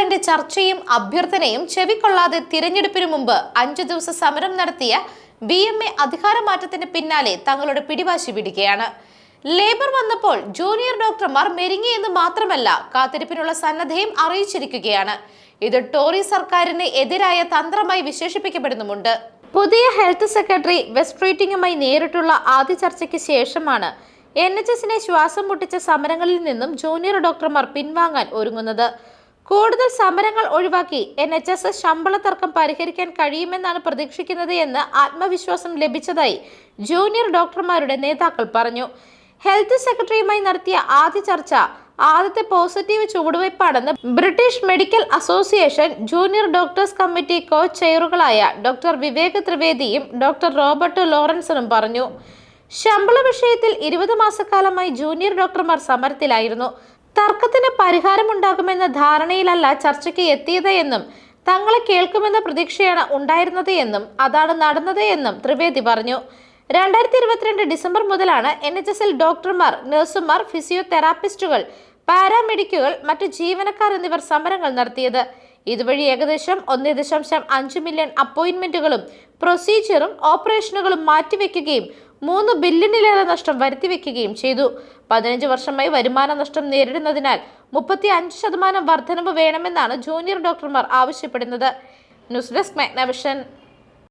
സർക്കാരിന്റെ ചർച്ചയും അഭ്യർത്ഥനയും ചെവിക്കൊള്ളാതെ തിരഞ്ഞെടുപ്പിനു മുമ്പ് അഞ്ചു ദിവസ സമരം നടത്തിയ ബി എം എ അധികാരമാറ്റത്തിന് പിന്നാലെ തങ്ങളുടെ പിടിവാശി പിടിക്കുകയാണ് ലേബർ വന്നപ്പോൾ ജൂനിയർ ഡോക്ടർമാർ മെരുങ്ങിയെന്ന് മാത്രമല്ല കാത്തിരിപ്പിനുള്ള സന്നദ്ധയും അറിയിച്ചിരിക്കുകയാണ്. ഇത് ടോറി സർക്കാരിന് എതിരായ തന്ത്രമായി വിശേഷിപ്പിക്കപ്പെടുന്നുമുണ്ട്. പുതിയ ഹെൽത്ത് സെക്രട്ടറി വെസ്ട്രീറ്റിംഗുമായി നേരിട്ടുള്ള ആദ്യ ചർച്ചയ്ക്ക് ശേഷമാണ് എൻ എച്ച് എസിനെ ശ്വാസം മുട്ടിച്ച സമരങ്ങളിൽ നിന്നും ജൂനിയർ ഡോക്ടർമാർ പിൻവാങ്ങാൻ ഒരുങ്ങുന്നത്. കൂടുതൽ സമരങ്ങൾ ഒഴിവാക്കി എൻ എച്ച് എസ് ശമ്പള തർക്കം പരിഹരിക്കാൻ കഴിയുമെന്നാണ് പ്രതീക്ഷിക്കുന്നത് എന്ന് ആത്മവിശ്വാസം ലഭിച്ചതായി ജൂനിയർ ഡോക്ടർമാരുടെ നേതാക്കൾ പറഞ്ഞു. ഹെൽത്ത് സെക്രട്ടറിയുമായി നടത്തിയ ആദ്യ ചർച്ച ആദ്യത്തെ positive ചുവടുവയ്പ്പാണെന്ന് British Medical Association junior doctors committee co ചെയറുകളായ doctor Vivek ത്രിവേദിയും ഡോക്ടർ റോബർട്ട് ലോറൻസണും പറഞ്ഞു. ശമ്പള വിഷയത്തിൽ ഇരുപത് മാസക്കാലമായി ജൂനിയർ ഡോക്ടർമാർ സമരത്തിലായിരുന്നു. തർക്കത്തിന് പരിഹാരമുണ്ടാകുമെന്ന ധാരണയിലല്ല ചർച്ചയ്ക്ക് എത്തിയത് എന്നും തങ്ങളെ കേൾക്കുമെന്ന പ്രതീക്ഷയാണ് ഉണ്ടായിരുന്നത് എന്നും അതാണ് നടന്നത് എന്നും ത്രിവേദി പറഞ്ഞു. രണ്ടായിരത്തി ഇരുപത്തിരണ്ട് ഡിസംബർ മുതലാണ് എൻ എച്ച് എസിൽ ഡോക്ടർമാർ നഴ്സുമാർ ഫിസിയോതെറാപ്പിസ്റ്റുകൾ പാരാമെഡിക്കുകൾ മറ്റ് ജീവനക്കാർ എന്നിവർ സമരങ്ങൾ നടത്തിയത്. ഇതുവഴി ഏകദേശം ഒന്ന് ദശാംശം അഞ്ച് മില്യൺ അപ്പോയിന്റ്മെന്റുകളും പ്രൊസീജിയറും ഓപ്പറേഷനുകളും മാറ്റിവെക്കുകയും മൂന്ന് ബില്യണിലേറെ നഷ്ടം വരുത്തിവെക്കുകയും ചെയ്തു. പതിനഞ്ച് വർഷമായി വരുമാന നഷ്ടം നേരിടുന്നതിനാൽ മുപ്പത്തി അഞ്ച് ശതമാനം വർധനവ് വേണമെന്നാണ് ജൂനിയർ ഡോക്ടർമാർ ആവശ്യപ്പെടുന്നത്. News desk Magnavision.